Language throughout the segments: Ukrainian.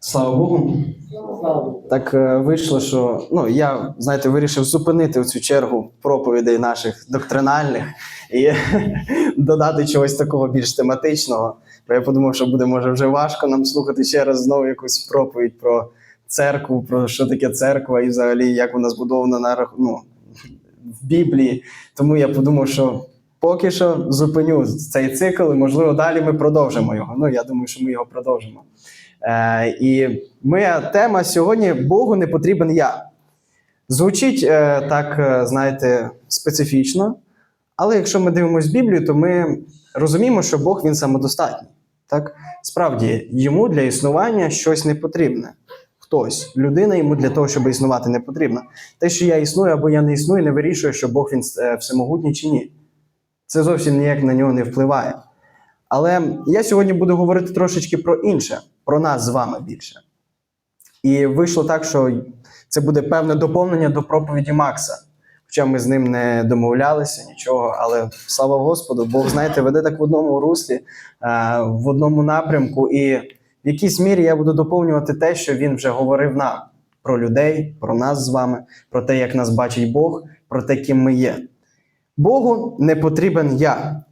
Слава Богу. Так е, вийшло, що ну, я, знаєте, вирішив зупинити цю чергу проповідей наших доктринальних і додати чогось такого більш тематичного. Бо я подумав, що буде може вже важко нам слухати ще раз знову якусь проповідь про церкву, про що таке церква і взагалі як вона збудована на ну, в Біблії. Тому я подумав, що поки що зупиню цей цикл, і можливо далі ми продовжимо його. Ну, я думаю, що ми його продовжимо. Е, і моя тема сьогодні Богу не потрібен я. Звучить е, так, е, знаєте, специфічно, але якщо ми дивимося Біблію, то ми розуміємо, що Бог він самодостатній. Так? Справді, йому для існування щось не потрібне. Хтось, людина йому для того, щоб існувати, не потрібна. Те, що я існую або я не існую, не вирішує, що Бог він всемогутній чи ні. Це зовсім ніяк на нього не впливає. Але я сьогодні буду говорити трошечки про інше, про нас з вами більше. І вийшло так, що це буде певне доповнення до проповіді Макса. Хоча ми з ним не домовлялися нічого, але слава Господу, Бог, знаєте, веде так в одному руслі, е, в одному напрямку. І в якійсь мірі я буду доповнювати те, що він вже говорив нам про людей, про нас з вами, про те, як нас бачить Бог, про те, ким ми є. Богу не потрібен я.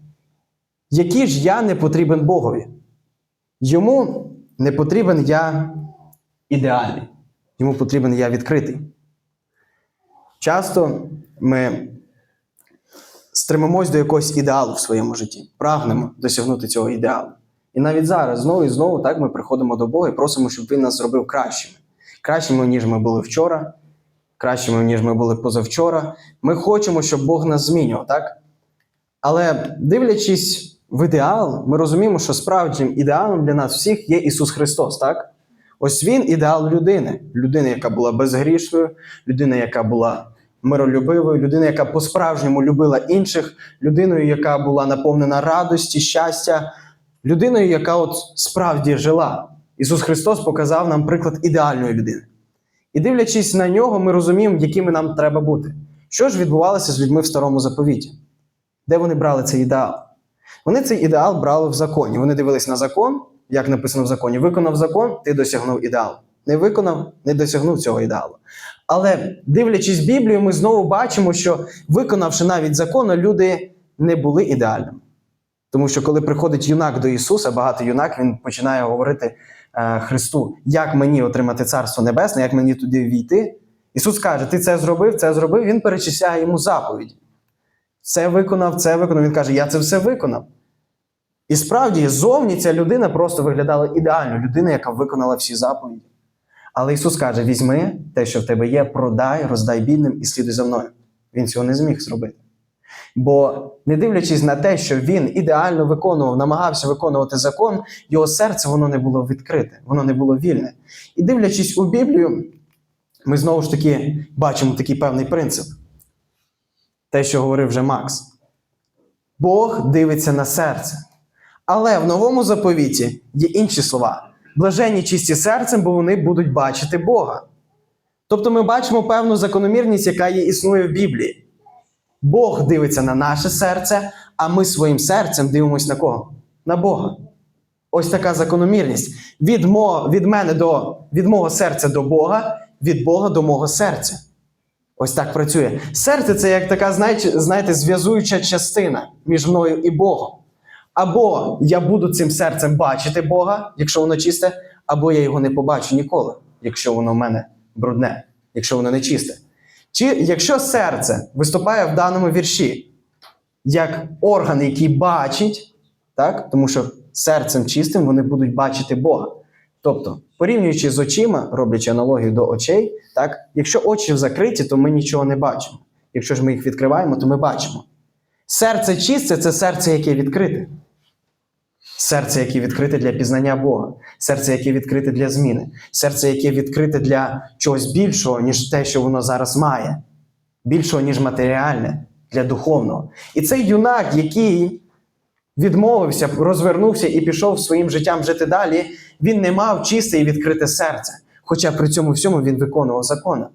Який ж я не потрібен Богові? Йому не потрібен я ідеальний, йому потрібен я відкритий. Часто ми стремимось до якогось ідеалу в своєму житті, прагнемо досягнути цього ідеалу. І навіть зараз знову і знову так ми приходимо до Бога і просимо, щоб Він нас зробив кращими. Кращими, ніж ми були вчора, кращими, ніж ми були позавчора. Ми хочемо, щоб Бог нас змінював, так? Але дивлячись в ідеал, ми розуміємо, що справжнім ідеалом для нас всіх є Ісус Христос, так? Ось Він ідеал людини. Людини, яка була безгрішною, людина, яка була миролюбивою, людина, яка по-справжньому любила інших, людиною, яка була наповнена радості, щастя, людиною, яка от справді жила. Ісус Христос показав нам приклад ідеальної людини. І дивлячись на нього, ми розуміємо, якими нам треба бути. Що ж відбувалося з людьми в старому заповіті? Де вони брали цей ідеал? Вони цей ідеал брали в законі. Вони дивились на закон, як написано в законі. Виконав закон, ти досягнув ідеалу. Не виконав, не досягнув цього ідеалу. Але дивлячись Біблію, ми знову бачимо, що виконавши навіть закон, люди не були ідеальними. Тому що коли приходить юнак до Ісуса, багатий юнак, він починає говорити е, Христу, як мені отримати Царство Небесне, як мені туди війти. Ісус каже: Ти це зробив, це зробив. Він перечисляє йому заповіді. Це виконав, це виконав. Він каже, я це все виконав. І справді, зовні ця людина просто виглядала ідеально, людина, яка виконала всі заповіді. Але Ісус каже: візьми те, що в тебе є, продай, роздай бідним і слідуй за мною. Він цього не зміг зробити. Бо, не дивлячись на те, що він ідеально виконував, намагався виконувати закон, його серце воно не було відкрите, воно не було вільне. І дивлячись у Біблію, ми знову ж таки бачимо такий певний принцип. Те, що говорив вже Макс. Бог дивиться на серце. Але в новому заповіті є інші слова: блаженні чисті серцем, бо вони будуть бачити Бога. Тобто ми бачимо певну закономірність, яка є, існує в Біблії. Бог дивиться на наше серце, а ми своїм серцем дивимося на кого? На Бога. Ось така закономірність. Від, мо, від мене до від мого серця до Бога, від Бога до мого серця. Ось так працює. Серце це як така, знаєте, зв'язуюча частина між мною і Богом. Або я буду цим серцем бачити Бога, якщо воно чисте, або я його не побачу ніколи, якщо воно в мене брудне, якщо воно не чисте. Чи якщо серце виступає в даному вірші як орган, який бачить, так? тому що серцем чистим вони будуть бачити Бога. Тобто, порівнюючи з очима, роблячи аналогію до очей, так? якщо очі закриті, то ми нічого не бачимо. Якщо ж ми їх відкриваємо, то ми бачимо. Серце чисте це серце, яке відкрите. Серце, яке відкрите для пізнання Бога, серце, яке відкрите для зміни, серце, яке відкрите для чогось більшого, ніж те, що воно зараз має, більшого, ніж матеріальне, для духовного. І цей юнак, який відмовився, розвернувся і пішов своїм життям жити далі, він не мав чисте і відкрите серце. Хоча при цьому всьому він виконував закони.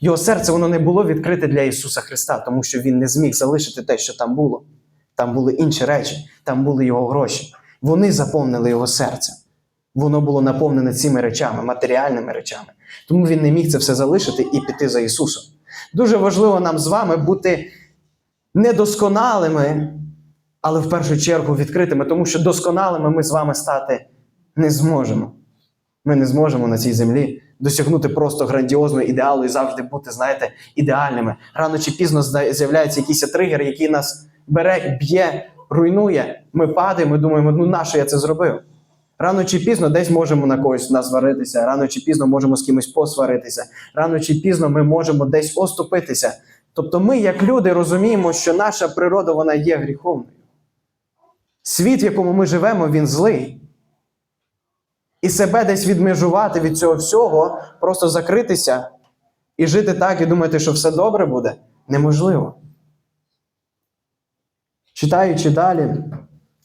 Його серце воно не було відкрите для Ісуса Христа, тому що Він не зміг залишити те, що там було. Там були інші речі, там були його гроші. Вони заповнили його серце. Воно було наповнене цими речами, матеріальними речами. Тому він не міг це все залишити і піти за Ісусом. Дуже важливо нам з вами бути недосконалими, але в першу чергу відкритими, тому що досконалими ми з вами стати не зможемо. Ми не зможемо на цій землі досягнути просто грандіозного ідеалу і завжди бути, знаєте, ідеальними. Рано чи пізно з'являється якийсь тригер, який нас бере, б'є, руйнує. Ми падаємо і думаємо, ну нащо я це зробив? Рано чи пізно десь можемо на когось насваритися, рано чи пізно можемо з кимось посваритися, рано чи пізно ми можемо десь оступитися. Тобто ми, як люди, розуміємо, що наша природа вона є гріховною. Світ, в якому ми живемо, він злий. І себе десь відмежувати від цього всього, просто закритися і жити так, і думати, що все добре буде, неможливо. Читаючи далі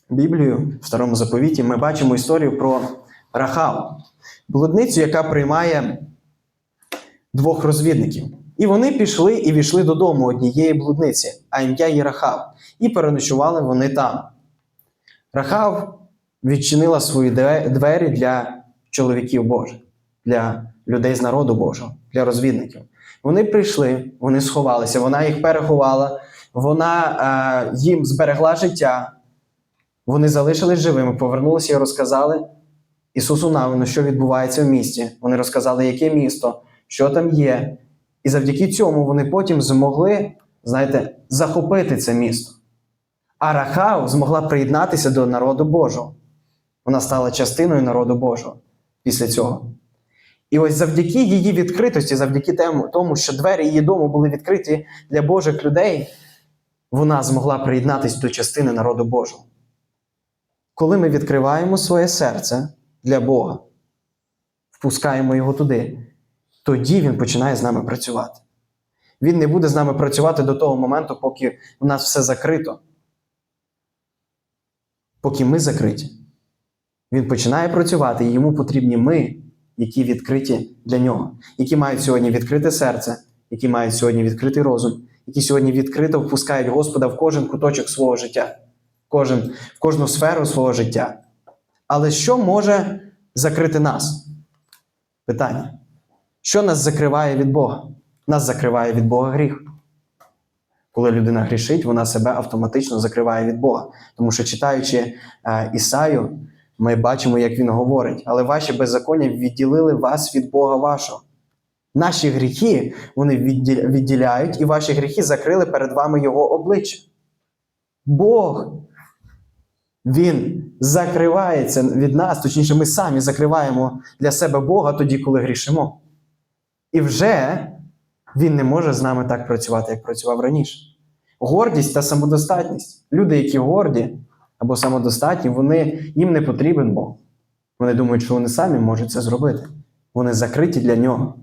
Біблію в Старому заповіті, ми бачимо історію про Рахав, блудницю, яка приймає двох розвідників. І вони пішли і війшли додому однієї блудниці, а ім'я її Рахав, і переночували вони там. Рахав відчинила свої двері для чоловіків Божих, для людей з народу Божого, для розвідників. Вони прийшли, вони сховалися, вона їх переховала, вона е, їм зберегла життя. Вони залишились живими, повернулися і розказали Ісусу Навину, що відбувається в місті. Вони розказали, яке місто, що там є. І завдяки цьому вони потім змогли, знаєте, захопити це місто. А Рахав змогла приєднатися до народу Божого. Вона стала частиною народу Божого після цього. І ось завдяки її відкритості, завдяки тому, що двері її дому були відкриті для Божих людей, вона змогла приєднатися до частини народу Божого. Коли ми відкриваємо своє серце для Бога, впускаємо його туди, тоді він починає з нами працювати. Він не буде з нами працювати до того моменту, поки у нас все закрито. Поки ми закриті. Він починає працювати, і йому потрібні ми, які відкриті для нього, які мають сьогодні відкрите серце, які мають сьогодні відкритий розум, які сьогодні відкрито впускають Господа в кожен куточок свого життя, в, кожен, в кожну сферу свого життя. Але що може закрити нас? Питання. Що нас закриває від Бога? Нас закриває від Бога гріх. Коли людина грішить, вона себе автоматично закриває від Бога. Тому що читаючи е, Ісаю, ми бачимо, як він говорить, але ваші беззаконня відділили вас від Бога вашого. Наші гріхи вони відділяють, і ваші гріхи закрили перед вами Його обличчя. Бог, Він закривається від нас, точніше, ми самі закриваємо для себе Бога тоді, коли грішимо. І вже Він не може з нами так працювати, як працював раніше. Гордість та самодостатність. Люди, які горді або самодостатні, вони, їм не потрібен Бог. Вони думають, що вони самі можуть це зробити. Вони закриті для нього.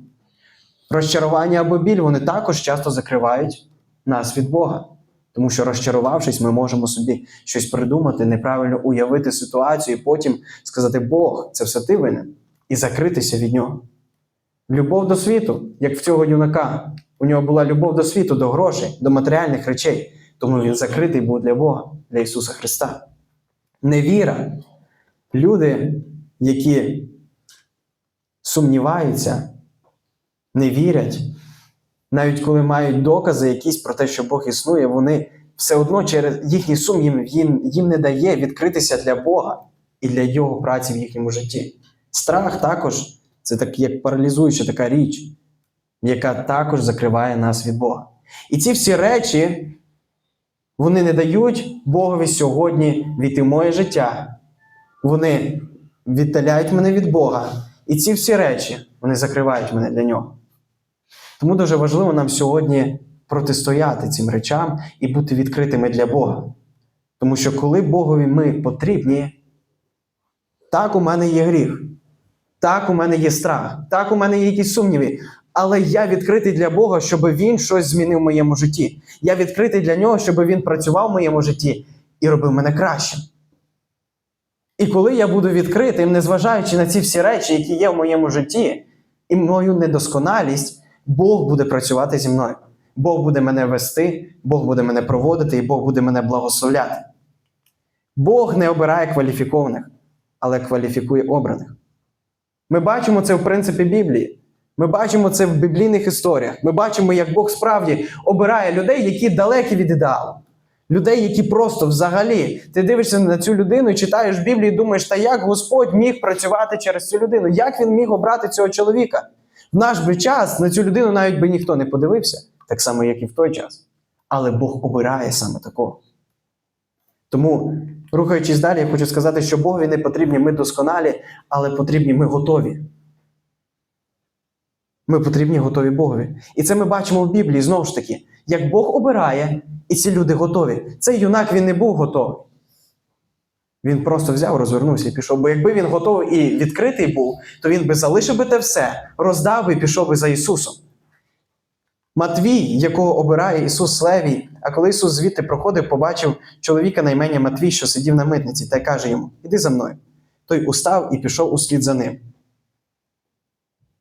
Розчарування або біль вони також часто закривають нас від Бога. Тому що, розчарувавшись, ми можемо собі щось придумати, неправильно уявити ситуацію, і потім сказати: Бог, це все ти винен, і закритися від нього. Любов до світу, як в цього юнака. У нього була любов до світу, до грошей, до матеріальних речей. Тому він закритий був для Бога, для Ісуса Христа. Невіра. Люди, які сумніваються, не вірять, навіть коли мають докази якісь про те, що Бог існує, вони все одно через їхній сум їм, їм, їм не дає відкритися для Бога і для Його праці в їхньому житті. Страх також це так як паралізуюча така річ, яка також закриває нас від Бога. І ці всі речі, вони не дають Богові сьогодні війти в моє життя. Вони віддаляють мене від Бога. І ці всі речі вони закривають мене для нього. Тому дуже важливо нам сьогодні протистояти цим речам і бути відкритими для Бога. Тому що коли Богові ми потрібні, так у мене є гріх, так у мене є страх, так у мене є якісь сумніви. Але я відкритий для Бога, щоб Він щось змінив в моєму житті. Я відкритий для нього, щоб Він працював в моєму житті і робив мене кращим. І коли я буду відкритим, незважаючи на ці всі речі, які є в моєму житті, і мою недосконалість, Бог буде працювати зі мною. Бог буде мене вести, Бог буде мене проводити, і Бог буде мене благословляти. Бог не обирає кваліфікованих, але кваліфікує обраних. Ми бачимо це в принципі Біблії. Ми бачимо це в біблійних історіях. Ми бачимо, як Бог справді обирає людей, які далекі від ідеалу. Людей, які просто взагалі ти дивишся на цю людину читаєш Біблію і думаєш, та як Господь міг працювати через цю людину? Як він міг обрати цього чоловіка? В наш би час на цю людину навіть би ніхто не подивився, так само, як і в той час. Але Бог обирає саме такого. Тому, рухаючись далі, я хочу сказати, що Богові не потрібні ми досконалі, але потрібні ми готові. Ми потрібні готові Богові. І це ми бачимо в Біблії знову ж таки, як Бог обирає, і ці люди готові. Цей юнак він не був готовий. Він просто взяв, розвернувся і пішов. Бо якби він готовий і відкритий був, то він би залишив би те все, роздав і пішов би за Ісусом. Матвій, якого обирає Ісус Левій, а коли Ісус звідти проходив, побачив чоловіка на ім'я Матвій, що сидів на митниці, та й каже йому: Іди за мною. Той устав і пішов услід за ним.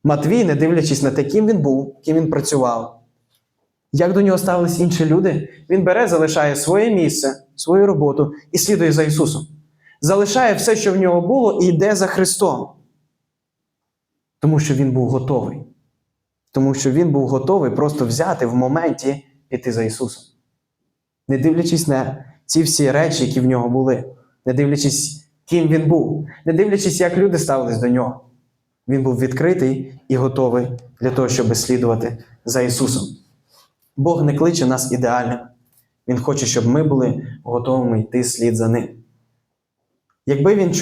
Матвій, не дивлячись на те, ким він був, ким він працював, як до нього ставились інші люди, він бере, залишає своє місце, свою роботу і слідує за Ісусом. Залишає все, що в нього було, і йде за Христом. Тому що він був готовий. Тому що він був готовий просто взяти в моменті піти за Ісусом. Не дивлячись на ці всі речі, які в нього були, не дивлячись, ким він був, не дивлячись, як люди ставились до нього. Він був відкритий і готовий для того, щоб слідувати за Ісусом. Бог не кличе нас ідеальними. Він хоче, щоб ми були готовими йти слід за ним. Якби він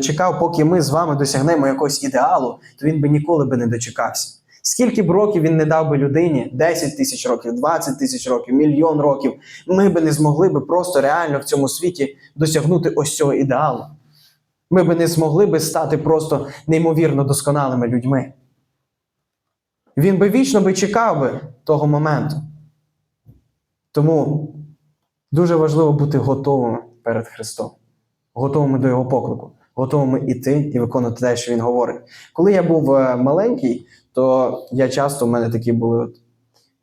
чекав, поки ми з вами досягнемо якогось ідеалу, то він би ніколи би не дочекався. Скільки б років він не дав би людині 10 тисяч років, 20 тисяч років, мільйон років, ми би не змогли би просто реально в цьому світі досягнути ось цього ідеалу. Ми би не змогли би стати просто неймовірно досконалими людьми. Він би вічно би чекав би того моменту. Тому дуже важливо бути готовими перед Христом, готовими до Його поклику, готовими йти і виконувати те, що Він говорить. Коли я був е, маленький, то я часто в мене такі були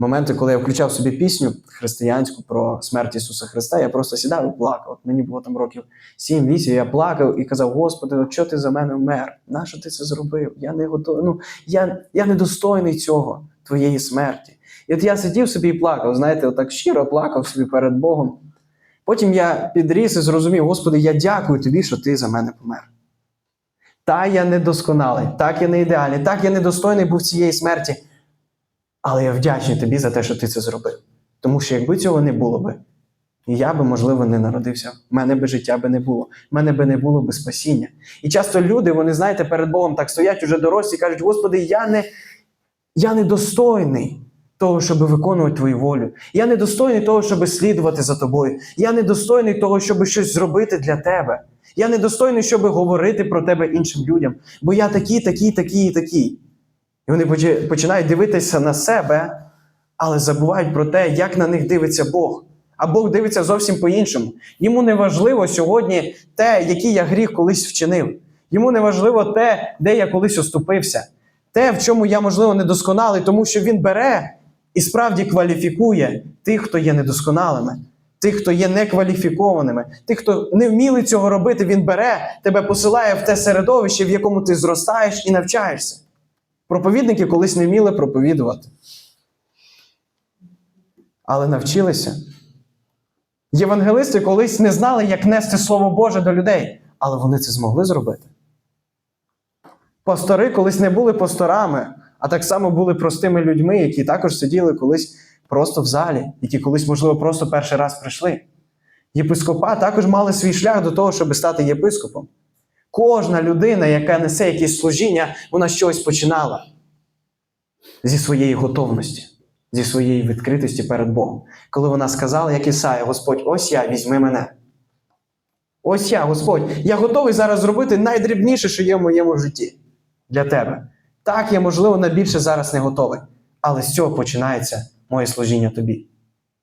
моменти, коли я включав собі пісню християнську про смерть Ісуса Христа, я просто сідав і плакав. Мені було там років 7-8, я плакав і казав: Господи, от що ти за мене вмер? Нащо ти це зробив? Я не готовий. Ну, я, я недостойний цього, твоєї смерті. І от я сидів собі і плакав, знаєте, отак щиро плакав собі перед Богом. Потім я підріс і зрозумів, Господи, я дякую тобі, що ти за мене помер. Та я недосконалий, так я не ідеальний, так я недостойний був цієї смерті. Але я вдячний тобі за те, що ти це зробив. Тому що якби цього не було би, я би, можливо, не народився. В мене би життя би не було, в мене би не було би спасіння. І часто люди, вони, знаєте, перед Богом так стоять уже дорослі і кажуть: Господи, я не, я недостойний того, щоб виконувати твою волю. Я недостойний того, щоб слідувати за тобою. Я недостойний того, щоб щось зробити для тебе. Я недостойний, щоб говорити про тебе іншим людям. Бо я такий, такий, такий такий. І вони починають дивитися на себе, але забувають про те, як на них дивиться Бог. А Бог дивиться зовсім по-іншому. Йому не важливо сьогодні те, який я гріх колись вчинив. Йому не важливо те, де я колись оступився. Те, в чому я, можливо, недосконалий, тому що він бере і справді кваліфікує тих, хто є недосконалими, тих, хто є некваліфікованими, тих, хто не вміли цього робити, він бере, тебе посилає в те середовище, в якому ти зростаєш і навчаєшся. Проповідники колись не вміли проповідувати. Але навчилися. Євангелисти колись не знали, як нести Слово Боже до людей, але вони це змогли зробити. Пастори колись не були пасторами, а так само були простими людьми, які також сиділи колись просто в залі, які колись, можливо, просто перший раз прийшли. Єпископа також мали свій шлях до того, щоб стати єпископом. Кожна людина, яка несе якесь служіння, вона чогось починала зі своєї готовності, зі своєї відкритості перед Богом. Коли вона сказала, як Ісая, Господь, ось я, візьми мене. Ось я, Господь, я готовий зараз зробити найдрібніше, що є в моєму житті для тебе. Так, я, можливо, на більше зараз не готовий, але з цього починається моє служіння тобі.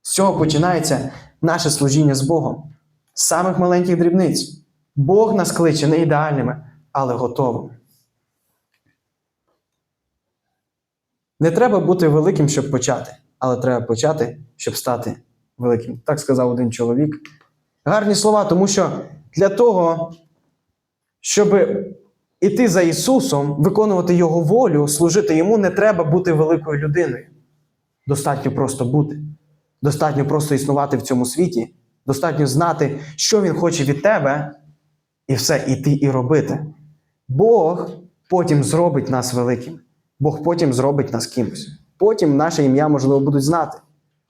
З цього починається наше служіння з Богом. З самих маленьких дрібниць. Бог нас кличе не ідеальними, але готовими. Не треба бути великим, щоб почати, але треба почати, щоб стати великим. Так сказав один чоловік. Гарні слова, тому що для того, щоб іти за Ісусом, виконувати Його волю, служити Йому, не треба бути великою людиною. Достатньо просто бути. Достатньо просто існувати в цьому світі. Достатньо знати, що Він хоче від тебе, і все іти і робити. Бог потім зробить нас великим. Бог потім зробить нас кимось. Потім наше ім'я, можливо, будуть знати.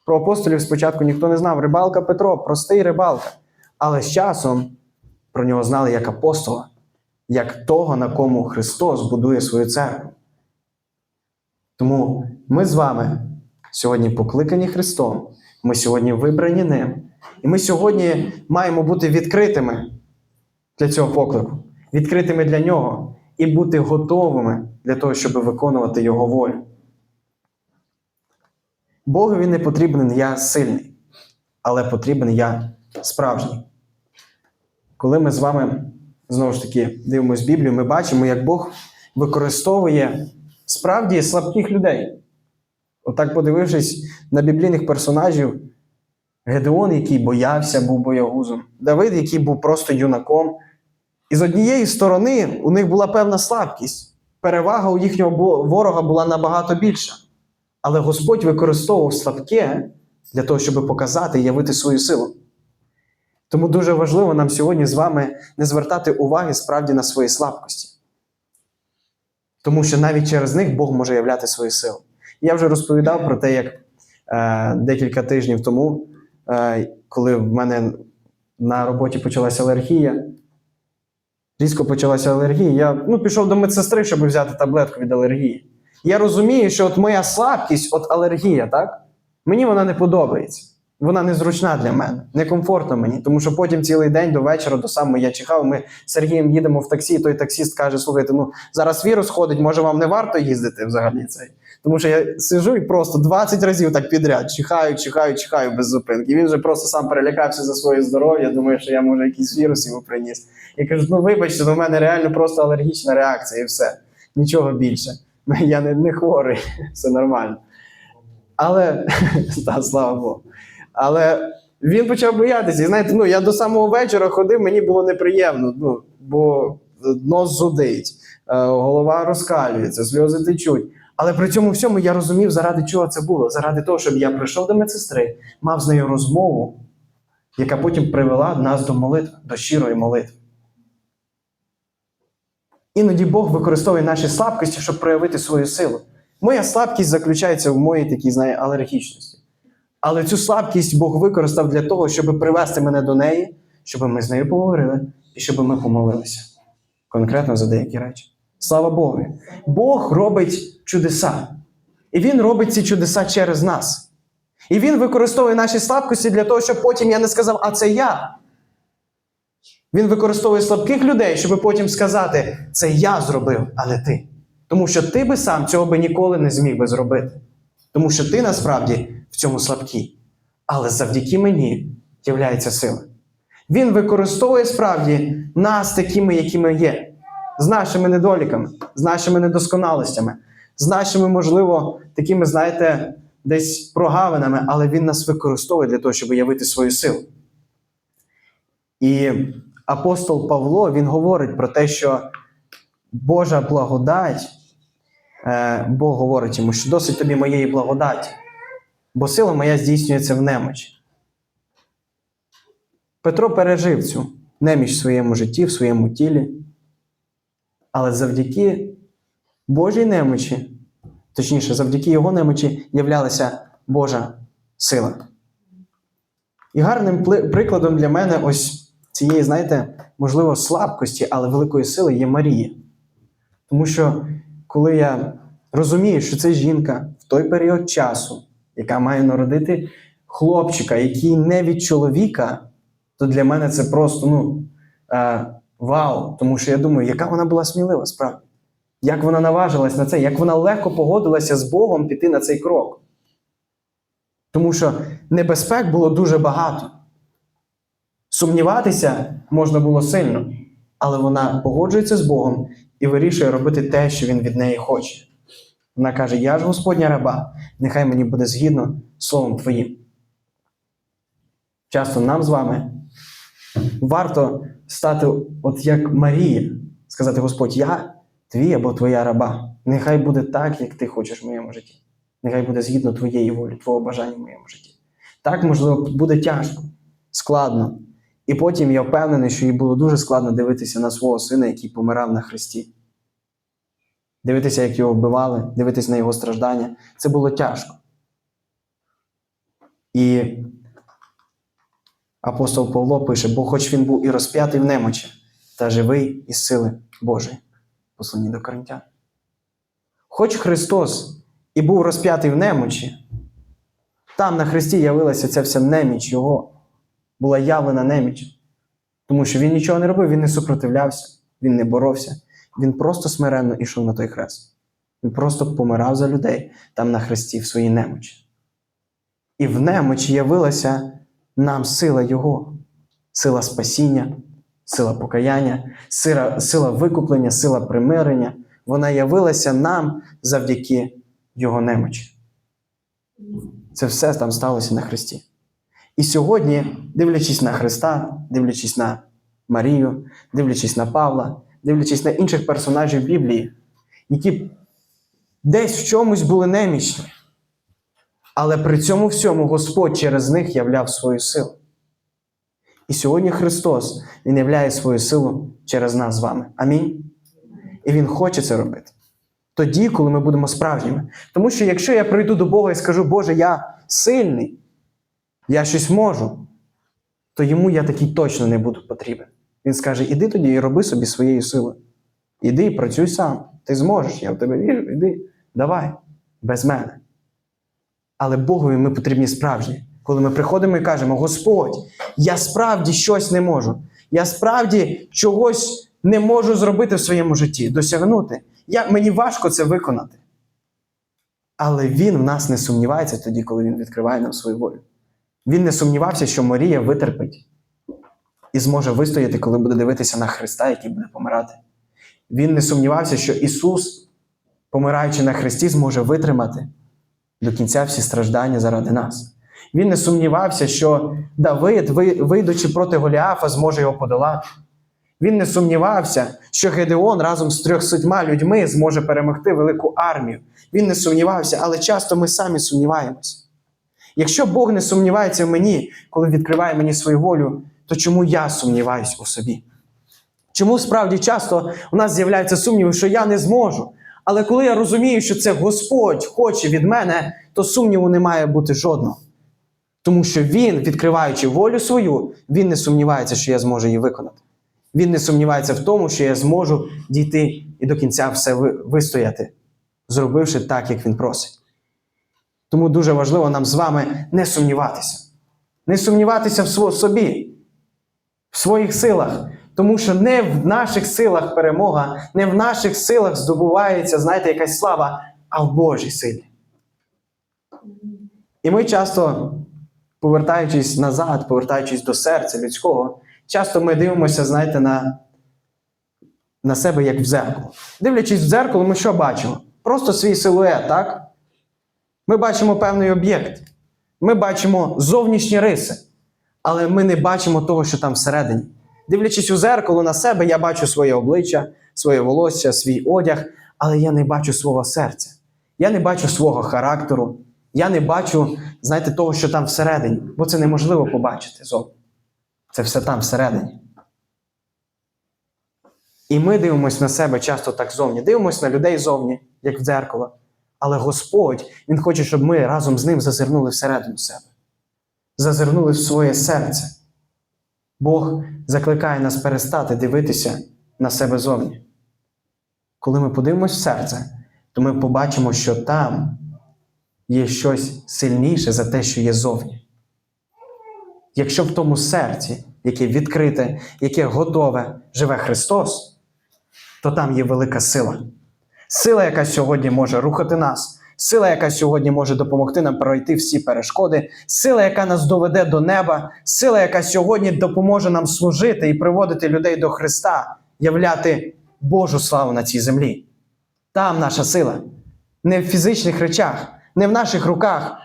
Про апостолів спочатку ніхто не знав. Рибалка Петро, простий рибалка. Але з часом про нього знали як апостола, як того, на кому Христос будує свою церкву. Тому ми з вами сьогодні покликані Христом, ми сьогодні вибрані Ним, і ми сьогодні маємо бути відкритими для цього поклику, відкритими для нього і бути готовими для того, щоб виконувати Його волю. Богові не потрібен я сильний, але потрібен я справжній. Коли ми з вами знову ж таки дивимося Біблію, ми бачимо, як Бог використовує справді слабких людей. Отак, подивившись на біблійних персонажів, Гедеон, який боявся, був боягузом, Давид, який був просто юнаком. І з однієї сторони у них була певна слабкість. Перевага у їхнього ворога була набагато більша. Але Господь використовував слабке для того, щоб показати і явити свою силу. Тому дуже важливо нам сьогодні з вами не звертати уваги справді на свої слабкості. Тому що навіть через них Бог може являти свою силу. Я вже розповідав про те, як е, декілька тижнів тому, е, коли в мене на роботі почалася алергія, різко почалася алергія, я ну, пішов до медсестри, щоб взяти таблетку від алергії. Я розумію, що от моя слабкість, от алергія, так? Мені вона не подобається. Вона незручна для мене, некомфортно мені, тому що потім цілий день до вечора, до самого я чекав. Ми з Сергієм їдемо в таксі, той таксіст каже: слухайте, ну зараз вірус ходить, може вам не варто їздити взагалі цей. Тому що я сижу і просто 20 разів так підряд чихаю, чихаю, чихаю без зупинки. Він вже просто сам перелякався за своє здоров'я, думає, що я може якийсь вірус йому приніс. Я кажу: ну вибачте, ну, в мене реально просто алергічна реакція і все. Нічого більше. Я не, не хворий, все нормально. Але та, слава Богу. Але він почав боятися. І знаєте, ну я до самого вечора ходив, мені було неприємно, ну, бо нос зудить, е, голова розкалюється, сльози течуть. Але при цьому всьому я розумів, заради чого це було. Заради того, щоб я прийшов до медсестри, мав з нею розмову, яка потім привела нас до молитви, до щирої молитви. Іноді Бог використовує наші слабкості, щоб проявити свою силу. Моя слабкість заключається в моїй такій, знає, алергічності. Але цю слабкість Бог використав для того, щоб привести мене до неї, щоб ми з нею поговорили і щоб ми помолилися. Конкретно за деякі речі. Слава Богу! Бог робить чудеса. І Він робить ці чудеса через нас. І Він використовує наші слабкості для того, щоб потім я не сказав, а це я. Він використовує слабких людей, щоб потім сказати, це я зробив, а не ти. Тому що ти би сам цього би ніколи не зміг би зробити. Тому що ти насправді в цьому слабкий. Але завдяки мені являється сила. Він використовує справді нас такими, якими є, з нашими недоліками, з нашими недосконалостями, з нашими, можливо, такими, знаєте, десь прогавинами, але він нас використовує для того, щоб явити свою силу. І апостол Павло він говорить про те, що Божа благодать, е, Бог говорить йому, що досить тобі моєї благодаті, бо сила моя здійснюється в немочі. Петро пережив цю неміч в своєму житті, в своєму тілі. Але завдяки Божій немочі, точніше, завдяки його немочі, являлася Божа сила. І гарним прикладом для мене ось цієї, знаєте, можливо, слабкості, але великої сили є Марія. Тому що коли я розумію, що це жінка в той період часу, яка має народити хлопчика, який не від чоловіка, то для мене це просто ну, е, вау. Тому що я думаю, яка вона була смілива справді. Як вона наважилась на це, як вона легко погодилася з Богом піти на цей крок. Тому що небезпек було дуже багато. Сумніватися можна було сильно, але вона погоджується з Богом і вирішує робити те, що він від неї хоче. Вона каже: Я ж Господня раба, нехай мені буде згідно словом Твоїм. Часто нам з вами варто стати от як Марія, сказати: Господь, я твій або твоя раба. Нехай буде так, як ти хочеш в моєму житті. Нехай буде згідно твоєї волі, твого бажання в моєму житті. Так, можливо, буде тяжко, складно. І потім я впевнений, що їй було дуже складно дивитися на свого сина, який помирав на хресті. Дивитися, як його вбивали, дивитися на його страждання. Це було тяжко. І апостол Павло пише: бо хоч він був і розп'ятий в немочі, та живий із сили Божої. Послані до Коринтян. Хоч Христос і був розп'ятий в немочі, там на Христі явилася ця вся неміч Його, була явлена неміч. Тому що він нічого не робив, він не супротивлявся, він не боровся. Він просто смиренно йшов на той хрест. Він просто помирав за людей там на хресті в своїй немочі. І в немочі явилася нам сила Його, сила спасіння, сила покаяння, сила, сила викуплення, сила примирення. Вона явилася нам завдяки Його немочі. Це все там сталося на Христі. І сьогодні, дивлячись на Христа, дивлячись на Марію, дивлячись на Павла, дивлячись на інших персонажів Біблії, які десь в чомусь були немічні, але при цьому всьому Господь через них являв свою силу. І сьогодні Христос Він являє свою силу через нас з вами. Амінь. І Він хоче це робити. Тоді, коли ми будемо справжніми. Тому що якщо я прийду до Бога і скажу, Боже, я сильний, я щось можу, то йому я такий точно не буду потрібен. Він скаже: іди тоді і роби собі своєю силою. Іди і працюй сам. Ти зможеш, я в тебе вірю, іди, давай, без мене. Але Богові ми потрібні справжні. Коли ми приходимо і кажемо: Господь, я справді щось не можу. Я справді чогось не можу зробити в своєму житті, досягнути. Я, мені важко це виконати. Але Він в нас не сумнівається тоді, коли Він відкриває нам свою волю. Він не сумнівався, що Марія витерпить і зможе вистояти, коли буде дивитися на Христа, який буде помирати. Він не сумнівався, що Ісус, помираючи на Христі, зможе витримати до кінця всі страждання заради нас. Він не сумнівався, що Давид, вийдучи проти Голіафа, зможе його подолати. Він не сумнівався, що Гедеон разом з трьохсотьма людьми зможе перемогти велику армію. Він не сумнівався, але часто ми самі сумніваємося. Якщо Бог не сумнівається в мені, коли відкриває мені свою волю, то чому я сумніваюсь у собі? Чому справді часто у нас з'являються сумніви, що я не зможу? Але коли я розумію, що це Господь хоче від мене, то сумніву не має бути жодного. Тому що Він, відкриваючи волю свою, Він не сумнівається, що я зможу її виконати. Він не сумнівається в тому, що я зможу дійти і до кінця все вистояти, зробивши так, як він просить. Тому дуже важливо нам з вами не сумніватися. Не сумніватися в собі, своїх силах. Тому що не в наших силах перемога, не в наших силах здобувається, знаєте, якась слава, а в Божій силі. І ми часто, повертаючись назад, повертаючись до серця людського, часто ми дивимося, знаєте, на, на себе як в зеркало. Дивлячись в дзеркало, ми що бачимо? Просто свій силует, так? Ми бачимо певний об'єкт. Ми бачимо зовнішні риси, але ми не бачимо того, що там всередині. Дивлячись у зеркало на себе, я бачу своє обличчя, своє волосся, свій одяг, але я не бачу свого серця. Я не бачу свого характеру. Я не бачу, знаєте, того, що там всередині, бо це неможливо побачити зовні. Це все там всередині. І ми дивимося на себе часто так зовні. Дивимося на людей зовні, як в дзеркало. Але Господь, Він хоче, щоб ми разом з ним зазирнули всередину себе, зазирнули в своє серце. Бог закликає нас перестати дивитися на себе зовні. Коли ми подивимось в серце, то ми побачимо, що там є щось сильніше за те, що є зовні. Якщо в тому серці, яке відкрите, яке готове, живе Христос, то там є велика сила. Сила, яка сьогодні може рухати нас, сила, яка сьогодні може допомогти нам пройти всі перешкоди, сила, яка нас доведе до неба, сила, яка сьогодні допоможе нам служити і приводити людей до Христа, являти Божу славу на цій землі. Там наша сила. Не в фізичних речах, не в наших руках,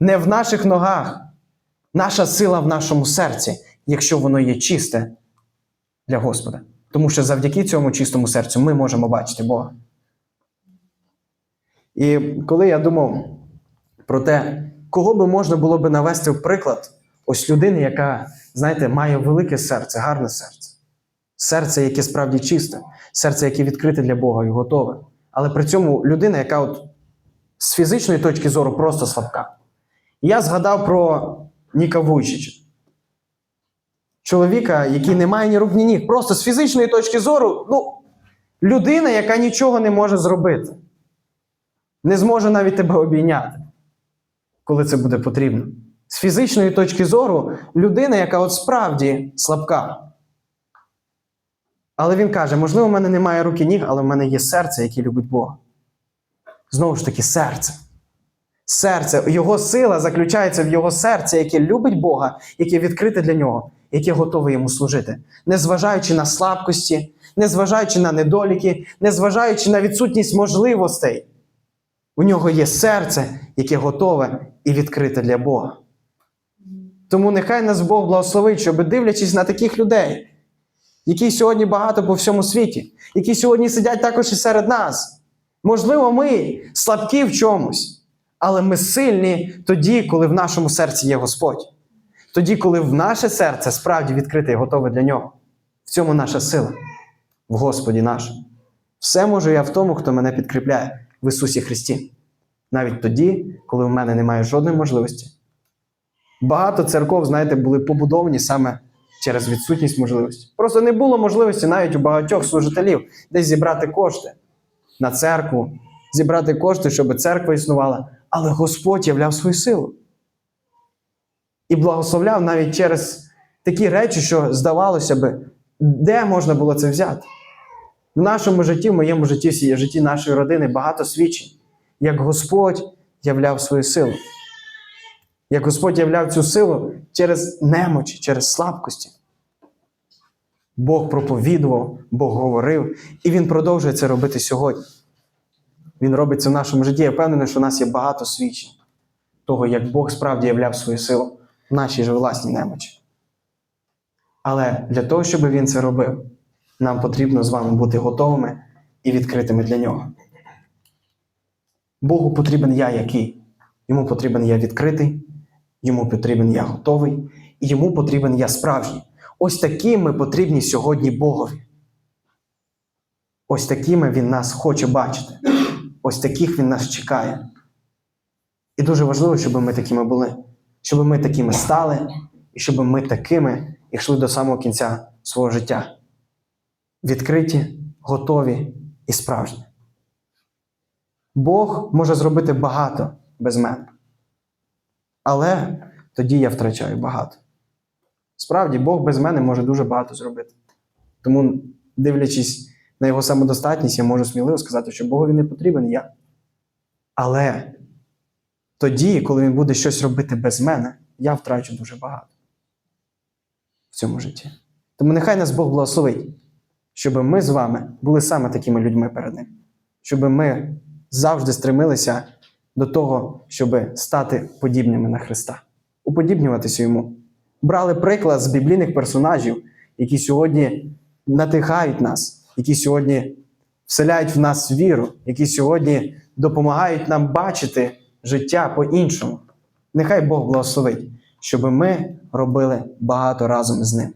не в наших ногах. Наша сила в нашому серці, якщо воно є чисте для Господа. Тому що завдяки цьому чистому серцю ми можемо бачити Бога. І коли я думав про те, кого би можна було би навести в приклад, ось людини, яка, знаєте, має велике серце, гарне серце. Серце, яке справді чисте, серце, яке відкрите для Бога і готове. Але при цьому людина, яка от з фізичної точки зору просто слабка. Я згадав про Ніка Вуйчича. Чоловіка, який не має ні рук, ні ніг. Просто з фізичної точки зору, ну, людина, яка нічого не може зробити. Не зможе навіть тебе обійняти, коли це буде потрібно. З фізичної точки зору, людина, яка от справді слабка. Але він каже: можливо, в мене немає рук і ніг, але в мене є серце, яке любить Бога. Знову ж таки, серце. Серце, його сила заключається в його серці, яке любить Бога, яке відкрите для нього, яке готове йому служити, незважаючи на слабкості, незважаючи на недоліки, незважаючи на відсутність можливостей. У нього є серце, яке готове і відкрите для Бога. Тому нехай нас Бог благословить, щоб дивлячись на таких людей, які сьогодні багато по всьому світі, які сьогодні сидять також і серед нас. Можливо, ми слабкі в чомусь, але ми сильні тоді, коли в нашому серці є Господь. Тоді, коли в наше серце справді відкрите і готове для нього. В цьому наша сила, в Господі нашому. Все можу я в тому, хто мене підкріпляє в Ісусі Христі. Навіть тоді, коли в мене немає жодної можливості. Багато церков, знаєте, були побудовані саме через відсутність можливості. Просто не було можливості навіть у багатьох служителів десь зібрати кошти на церкву, зібрати кошти, щоб церква існувала. Але Господь являв свою силу. І благословляв навіть через такі речі, що здавалося би, де можна було це взяти. В нашому житті, в моєму житті, в житті нашої родини багато свідчень, як Господь являв свою силу. Як Господь являв цю силу через немочі, через слабкості. Бог проповідував, Бог говорив, і Він продовжує це робити сьогодні. Він робить це в нашому житті. Я впевнений, що у нас є багато свідчень того, як Бог справді являв свою силу в нашій же власній немочі. Але для того, щоб він це робив, нам потрібно з вами бути готовими і відкритими для нього. Богу потрібен я який. Йому потрібен я відкритий, йому потрібен я готовий, і йому потрібен я справжній. Ось такими потрібні сьогодні Богові. Ось такими Він нас хоче бачити. Ось таких Він нас чекає. І дуже важливо, щоб ми такими були, щоб ми такими стали, і щоб ми такими йшли до самого кінця свого життя. Відкриті, готові і справжні. Бог може зробити багато без мене. Але тоді я втрачаю багато. Справді, Бог без мене може дуже багато зробити. Тому, дивлячись на його самодостатність, я можу сміливо сказати, що Богові не потрібен я. Але тоді, коли він буде щось робити без мене, я втрачу дуже багато в цьому житті. Тому нехай нас Бог благословить, щоб ми з вами були саме такими людьми перед Ним, щоб ми завжди стремилися до того, щоб стати подібними на Христа, уподібнюватися йому. Брали приклад з біблійних персонажів, які сьогодні надихають нас, які сьогодні вселяють в нас віру, які сьогодні допомагають нам бачити життя по-іншому. Нехай Бог благословить, щоб ми робили багато разом з ним.